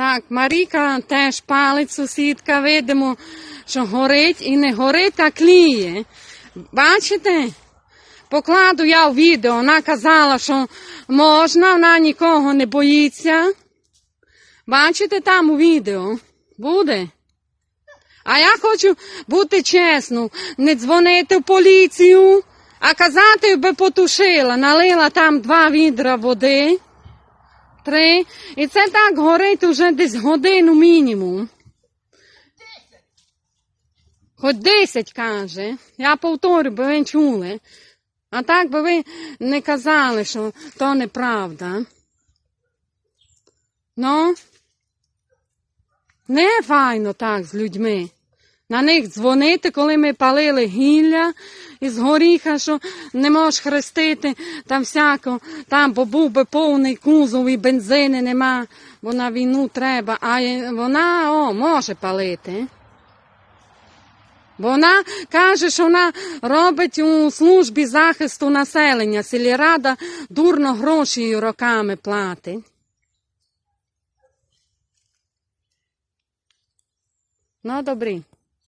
Так, Маріка теж палить сусідка, видимо, що горить і не горить, а кліє. Бачите? Покладу я в відео, вона казала, що можна, вона нікого не боїться. Бачите там у відео? Буде. А я хочу бути чесною, не дзвонити в поліцію, а казати би потушила, налила там два відра води, три. І це так горить уже десь годину мінімум. Хоч десять каже. Я повторю, бо ви чули. А так би ви не казали, що то неправда. Ну, не файно так з людьми. На них дзвонити, коли ми палили гілля із горіха, що не можеш хрестити там всяко, там, бо був би повний кузов і бензини нема, бо на війну треба, а вона о, може палити. Бо вона каже, що вона робить у службі захисту населення. Сільрада дурно гроші роками платить. Ну, добрі.